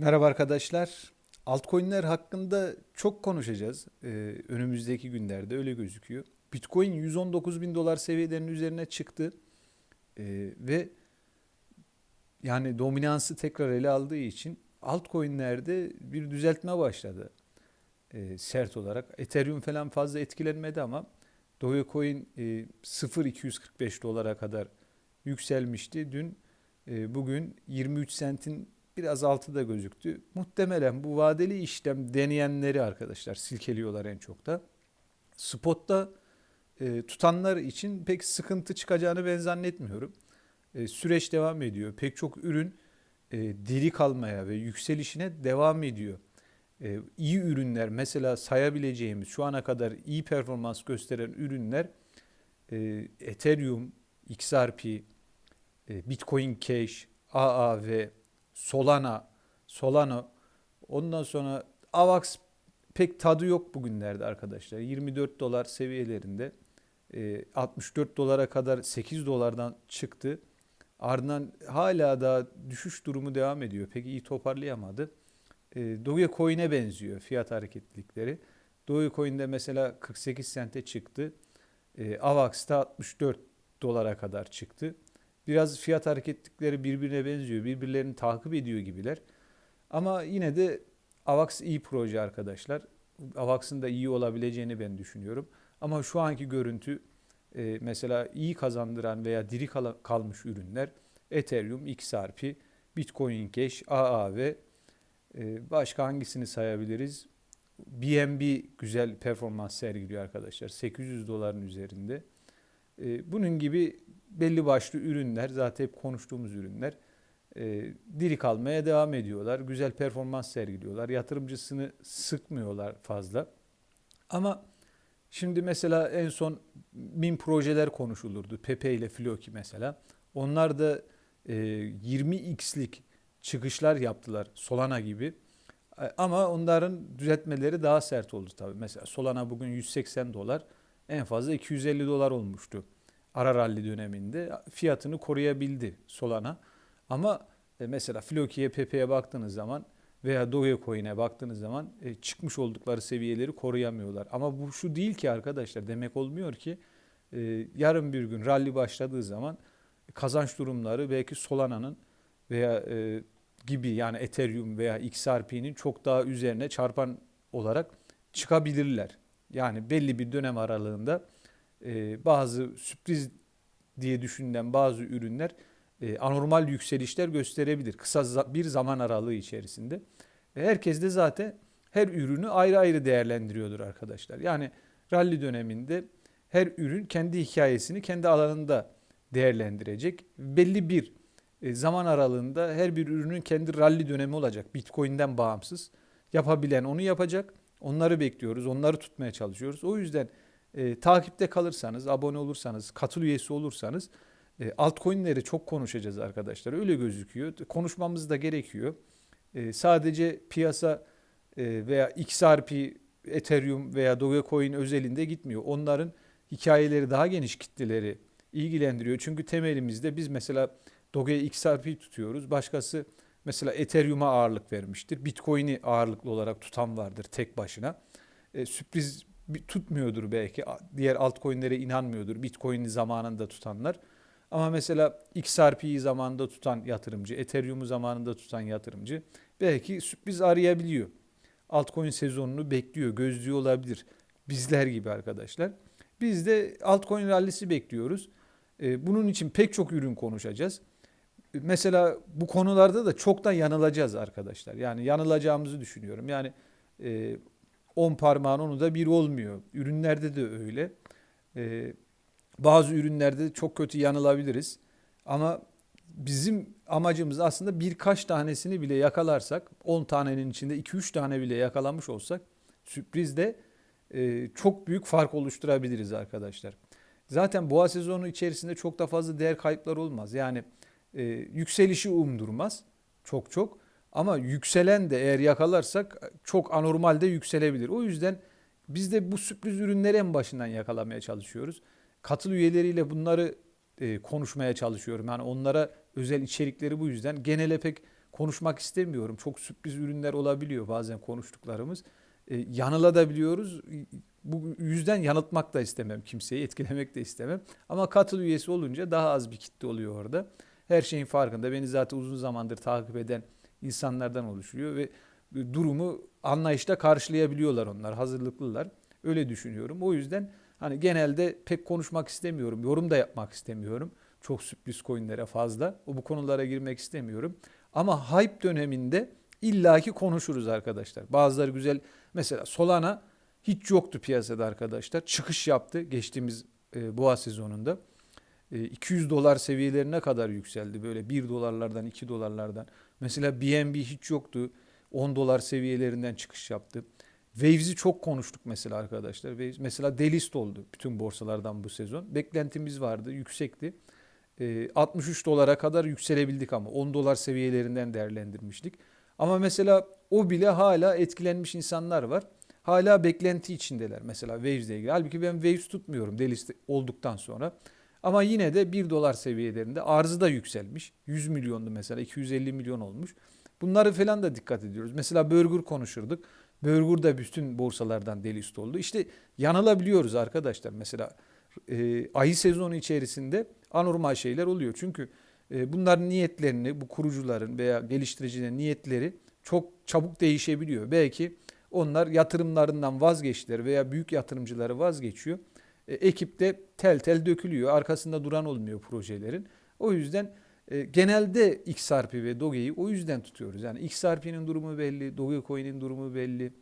Merhaba arkadaşlar. Altcoin'ler hakkında çok konuşacağız ee, önümüzdeki günlerde öyle gözüküyor. Bitcoin 119 bin dolar seviyelerinin üzerine çıktı Ee, ve yani dominansı tekrar ele aldığı için altcoin'lerde bir düzeltme başladı ee, sert olarak. Ethereum falan fazla etkilenmedi ama Dogecoin e, 0.245 dolara kadar yükselmişti. Dün e, bugün 23 sentin biraz altıda gözüktü. Muhtemelen bu vadeli işlem deneyenleri arkadaşlar silkeliyorlar en çok da. Spot'ta e, tutanlar için pek sıkıntı çıkacağını ben zannetmiyorum. E, süreç devam ediyor. Pek çok ürün e, diri kalmaya ve yükselişine devam ediyor. E, iyi ürünler mesela sayabileceğimiz şu ana kadar iyi performans gösteren ürünler e, Ethereum, XRP, e, Bitcoin Cash, AAV, Solana, Solano. Ondan sonra AVAX pek tadı yok bugünlerde arkadaşlar. 24 dolar seviyelerinde. E, 64 dolara kadar 8 dolardan çıktı. Ardından hala da düşüş durumu devam ediyor. Pek iyi toparlayamadı. E, Dogecoin'e benziyor fiyat hareketlilikleri. Dogecoin'de mesela 48 sente çıktı. E, AVAX'ta 64 dolara kadar çıktı. Biraz fiyat hareketlikleri birbirine benziyor. Birbirlerini takip ediyor gibiler. Ama yine de AVAX iyi proje arkadaşlar. AVAX'ın da iyi olabileceğini ben düşünüyorum. Ama şu anki görüntü e, mesela iyi kazandıran veya diri kal- kalmış ürünler Ethereum, XRP, Bitcoin Cash, AAV, e, başka hangisini sayabiliriz? BNB güzel performans sergiliyor arkadaşlar. 800 doların üzerinde. E, bunun gibi belli başlı ürünler zaten hep konuştuğumuz ürünler e, diri kalmaya devam ediyorlar. Güzel performans sergiliyorlar. Yatırımcısını sıkmıyorlar fazla. Ama şimdi mesela en son min projeler konuşulurdu. Pepe ile Floki mesela. Onlar da e, 20x'lik çıkışlar yaptılar Solana gibi. E, Ama onların düzeltmeleri daha sert oldu tabii. Mesela Solana bugün 180 dolar, en fazla 250 dolar olmuştu ara rally döneminde fiyatını koruyabildi Solana. Ama e, mesela Floki'ye, Pepe'ye baktığınız zaman veya Dogecoin'e baktığınız zaman e, çıkmış oldukları seviyeleri koruyamıyorlar. Ama bu şu değil ki arkadaşlar demek olmuyor ki e, yarın bir gün rally başladığı zaman kazanç durumları belki Solana'nın veya gibi yani Ethereum veya XRP'nin çok daha üzerine çarpan olarak çıkabilirler. Yani belli bir dönem aralığında e, bazı sürpriz diye düşünülen bazı ürünler e, anormal yükselişler gösterebilir kısa za- bir zaman aralığı içerisinde. E, herkes de zaten her ürünü ayrı ayrı değerlendiriyordur arkadaşlar. Yani rally döneminde her ürün kendi hikayesini kendi alanında değerlendirecek. Belli bir e, zaman aralığında her bir ürünün kendi rally dönemi olacak. Bitcoin'den bağımsız. Yapabilen onu yapacak. Onları bekliyoruz. Onları tutmaya çalışıyoruz. O yüzden e, takipte kalırsanız, abone olursanız, katıl üyesi olursanız e, altcoin'leri çok konuşacağız arkadaşlar. Öyle gözüküyor. Konuşmamız da gerekiyor. E, sadece piyasa e, veya XRP, Ethereum veya Dogecoin özelinde gitmiyor. Onların hikayeleri daha geniş kitleleri ilgilendiriyor. Çünkü temelimizde biz mesela Doge XRP tutuyoruz. Başkası mesela Ethereum'a ağırlık vermiştir. Bitcoin'i ağırlıklı olarak tutan vardır tek başına. E, sürpriz tutmuyordur belki. Diğer altcoin'lere inanmıyordur. Bitcoin'i zamanında tutanlar. Ama mesela XRP'yi zamanında tutan yatırımcı, Ethereum'u zamanında tutan yatırımcı belki sürpriz arayabiliyor. Altcoin sezonunu bekliyor, gözlüyor olabilir. Bizler gibi arkadaşlar. Biz de altcoin rallisi bekliyoruz. Ee, Bunun için pek çok ürün konuşacağız. Mesela bu konularda da çoktan yanılacağız arkadaşlar. Yani yanılacağımızı düşünüyorum. Yani e, 10 parmağın onu da bir olmuyor. Ürünlerde de öyle. Ee, bazı ürünlerde çok kötü yanılabiliriz. Ama bizim amacımız aslında birkaç tanesini bile yakalarsak, 10 tanenin içinde 2-3 tane bile yakalamış olsak sürprizde e, çok büyük fark oluşturabiliriz arkadaşlar. Zaten boğa sezonu içerisinde çok da fazla değer kayıpları olmaz. Yani e, yükselişi umdurmaz çok çok. Ama yükselen de eğer yakalarsak çok anormalde yükselebilir. O yüzden biz de bu sürpriz ürünleri en başından yakalamaya çalışıyoruz. Katıl üyeleriyle bunları e, konuşmaya çalışıyorum. Yani onlara özel içerikleri bu yüzden genele pek konuşmak istemiyorum. Çok sürpriz ürünler olabiliyor bazen konuştuklarımız. E, yanılabiliyoruz. Bu yüzden yanıltmak da istemem kimseyi, etkilemek de istemem. Ama katıl üyesi olunca daha az bir kitle oluyor orada. Her şeyin farkında. Beni zaten uzun zamandır takip eden insanlardan oluşuyor ve durumu anlayışla karşılayabiliyorlar onlar. Hazırlıklılar. Öyle düşünüyorum. O yüzden hani genelde pek konuşmak istemiyorum. Yorum da yapmak istemiyorum. Çok sürpriz coinlere fazla. O bu konulara girmek istemiyorum. Ama hype döneminde illaki konuşuruz arkadaşlar. Bazıları güzel. Mesela Solana hiç yoktu piyasada arkadaşlar. Çıkış yaptı geçtiğimiz e, boğa sezonunda. E, 200 dolar seviyelerine kadar yükseldi. Böyle 1 dolarlardan 2 dolarlardan. Mesela BNB hiç yoktu. 10 dolar seviyelerinden çıkış yaptı. Waves'i çok konuştuk mesela arkadaşlar. Waves mesela delist oldu bütün borsalardan bu sezon. Beklentimiz vardı, yüksekti. E, 63 dolara kadar yükselebildik ama 10 dolar seviyelerinden değerlendirmiştik. Ama mesela o bile hala etkilenmiş insanlar var. Hala beklenti içindeler mesela Waves'le ilgili. Halbuki ben Waves tutmuyorum delist olduktan sonra. Ama yine de 1 dolar seviyelerinde arzı da yükselmiş. 100 milyondu mesela 250 milyon olmuş. Bunları falan da dikkat ediyoruz. Mesela Burger konuşurduk. Burger da bütün borsalardan delist oldu. İşte yanılabiliyoruz arkadaşlar. Mesela e, ayı sezonu içerisinde anormal şeyler oluyor. Çünkü e, bunların niyetlerini, bu kurucuların veya geliştiricilerin niyetleri çok çabuk değişebiliyor. Belki onlar yatırımlarından vazgeçtiler veya büyük yatırımcıları vazgeçiyor. E, ekipte tel tel dökülüyor. Arkasında duran olmuyor projelerin. O yüzden e, genelde XRP ve Doge'yi o yüzden tutuyoruz. Yani XRP'nin durumu belli, Dogecoin'in durumu belli.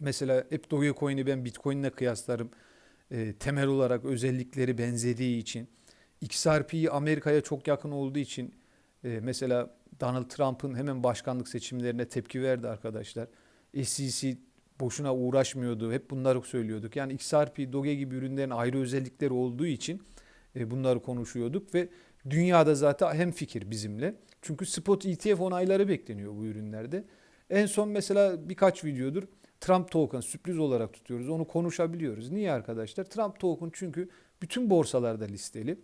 Mesela hep Dogecoin'i ben Bitcoin'le kıyaslarım. E, temel olarak özellikleri benzediği için. XRP'yi Amerika'ya çok yakın olduğu için e, mesela Donald Trump'ın hemen başkanlık seçimlerine tepki verdi arkadaşlar. SEC boşuna uğraşmıyordu. Hep bunları söylüyorduk. Yani XRP, Doge gibi ürünlerin ayrı özellikleri olduğu için e, bunları konuşuyorduk ve dünyada zaten hem fikir bizimle. Çünkü spot ETF onayları bekleniyor bu ürünlerde. En son mesela birkaç videodur Trump token sürpriz olarak tutuyoruz. Onu konuşabiliyoruz. Niye arkadaşlar? Trump token çünkü bütün borsalarda listeli.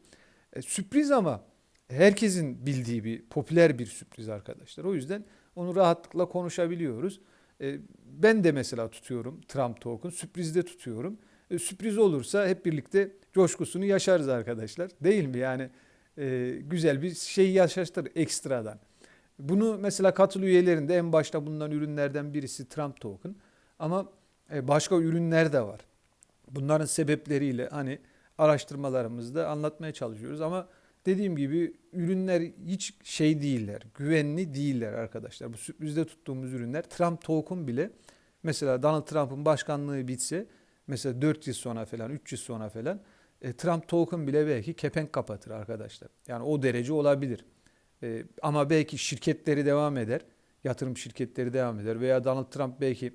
E, sürpriz ama herkesin bildiği bir popüler bir sürpriz arkadaşlar. O yüzden onu rahatlıkla konuşabiliyoruz. E, ben de mesela tutuyorum Trump token. Sürprizde tutuyorum. E, sürpriz olursa hep birlikte coşkusunu yaşarız arkadaşlar. Değil mi? Yani e, güzel bir şey yaşatır ekstradan. Bunu mesela katıl üyelerinde en başta bulunan ürünlerden birisi Trump token. Ama başka ürünler de var. Bunların sebepleriyle hani araştırmalarımızda anlatmaya çalışıyoruz ama dediğim gibi ürünler hiç şey değiller, güvenli değiller arkadaşlar. Bu sürprizde tuttuğumuz ürünler Trump token bile mesela Donald Trump'ın başkanlığı bitse mesela 4 yıl sonra falan 3 yıl sonra falan e, Trump token bile belki kepenk kapatır arkadaşlar. Yani o derece olabilir. E, ama belki şirketleri devam eder. Yatırım şirketleri devam eder veya Donald Trump belki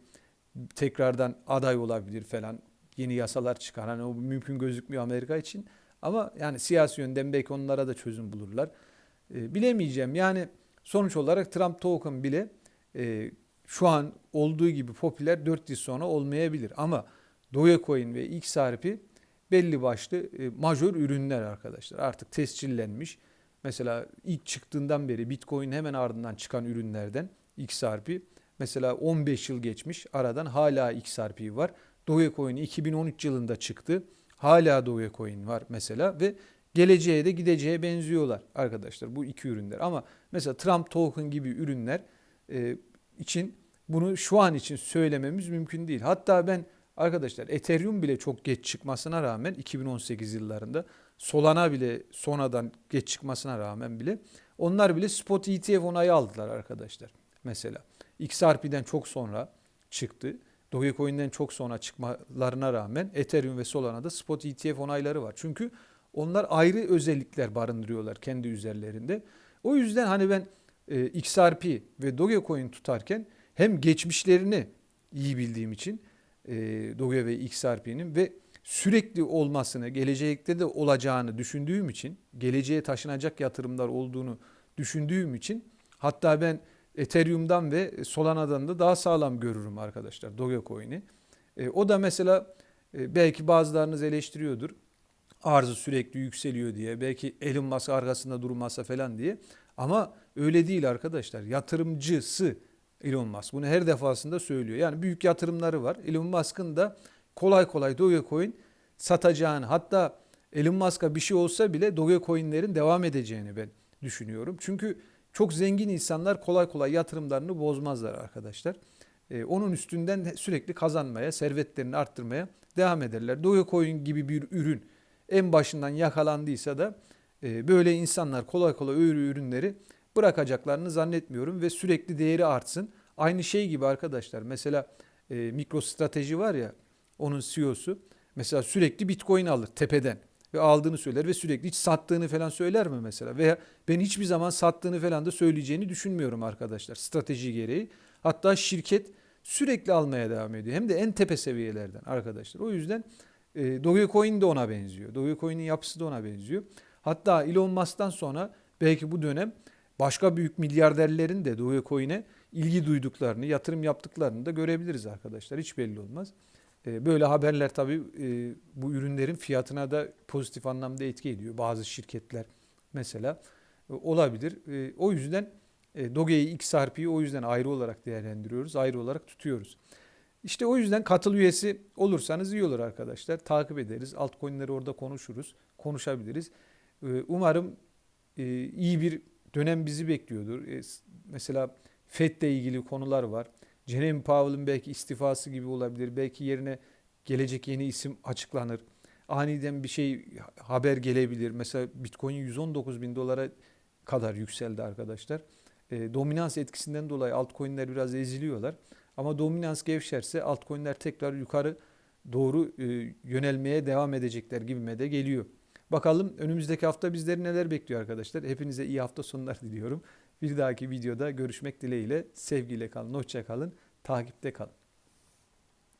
tekrardan aday olabilir falan. Yeni yasalar çıkar. Hani o mümkün gözükmüyor Amerika için. Ama yani siyasi yönden belki onlara da çözüm bulurlar. E, bilemeyeceğim. Yani sonuç olarak Trump token bile e, şu an olduğu gibi popüler 4 yıl sonra olmayabilir. Ama Dogecoin ve XRP belli başlı e, majör ürünler arkadaşlar. Artık tescillenmiş. Mesela ilk çıktığından beri Bitcoin hemen ardından çıkan ürünlerden XRP. Mesela 15 yıl geçmiş aradan hala XRP var. Dogecoin 2013 yılında çıktı. Hala Dogecoin var mesela ve geleceğe de gideceğe benziyorlar arkadaşlar bu iki ürünler. Ama mesela Trump Token gibi ürünler e, için bunu şu an için söylememiz mümkün değil. Hatta ben arkadaşlar Ethereum bile çok geç çıkmasına rağmen 2018 yıllarında Solana bile sonradan geç çıkmasına rağmen bile onlar bile spot ETF onayı aldılar arkadaşlar mesela. XRP'den çok sonra çıktı. Dogecoin'den çok sonra çıkmalarına rağmen Ethereum ve Solana'da spot ETF onayları var. Çünkü onlar ayrı özellikler barındırıyorlar kendi üzerlerinde. O yüzden hani ben e, XRP ve Dogecoin tutarken hem geçmişlerini iyi bildiğim için e, Doge ve XRP'nin ve sürekli olmasını, gelecekte de olacağını düşündüğüm için, geleceğe taşınacak yatırımlar olduğunu düşündüğüm için hatta ben Ethereum'dan ve Solana'dan da daha sağlam görürüm arkadaşlar Dogecoin'i. E, o da mesela e, belki bazılarınız eleştiriyordur. arzı sürekli yükseliyor diye. Belki Elon Musk arkasında durmasa falan diye. Ama öyle değil arkadaşlar. Yatırımcısı Elon Musk. Bunu her defasında söylüyor. Yani büyük yatırımları var. Elon Musk'ın da kolay kolay Dogecoin satacağını hatta Elon Musk'a bir şey olsa bile Dogecoin'lerin devam edeceğini ben düşünüyorum. Çünkü çok zengin insanlar kolay kolay yatırımlarını bozmazlar arkadaşlar. Ee, onun üstünden sürekli kazanmaya, servetlerini arttırmaya devam ederler. Dogecoin gibi bir ürün en başından yakalandıysa da e, böyle insanlar kolay kolay öyle ürünleri bırakacaklarını zannetmiyorum ve sürekli değeri artsın. Aynı şey gibi arkadaşlar. Mesela e, MicroStrateji var ya onun CEO'su mesela sürekli Bitcoin alır tepeden ve aldığını söyler ve sürekli hiç sattığını falan söyler mi mesela? Veya ben hiçbir zaman sattığını falan da söyleyeceğini düşünmüyorum arkadaşlar strateji gereği. Hatta şirket sürekli almaya devam ediyor. Hem de en tepe seviyelerden arkadaşlar. O yüzden e, Dogecoin de ona benziyor. Dogecoin'in yapısı da ona benziyor. Hatta Elon Musk'tan sonra belki bu dönem başka büyük milyarderlerin de Dogecoin'e ilgi duyduklarını, yatırım yaptıklarını da görebiliriz arkadaşlar. Hiç belli olmaz. E, Böyle haberler tabii e, bu ürünlerin fiyatına da pozitif anlamda etki ediyor. Bazı şirketler mesela e, olabilir. O yüzden Doge'yi, XRP'yi o yüzden ayrı olarak değerlendiriyoruz, ayrı olarak tutuyoruz. İşte o yüzden katıl üyesi olursanız iyi olur arkadaşlar. Takip ederiz. Altcoin'leri orada konuşuruz, konuşabiliriz. Umarım iyi bir dönem bizi bekliyordur. Mesela FED'le ilgili konular var. Jerome Powell'ın belki istifası gibi olabilir. Belki yerine gelecek yeni isim açıklanır. Aniden bir şey haber gelebilir. Mesela Bitcoin 119 bin dolara kadar yükseldi arkadaşlar. E, dominans etkisinden dolayı altcoin'ler biraz eziliyorlar. Ama dominans gevşerse altcoin'ler tekrar yukarı doğru e, yönelmeye devam edecekler gibime de geliyor. Bakalım önümüzdeki hafta bizleri neler bekliyor arkadaşlar. Hepinize iyi hafta sonları diliyorum. Bir dahaki videoda görüşmek dileğiyle. Sevgiyle kalın, hoşça kalın, takipte kalın.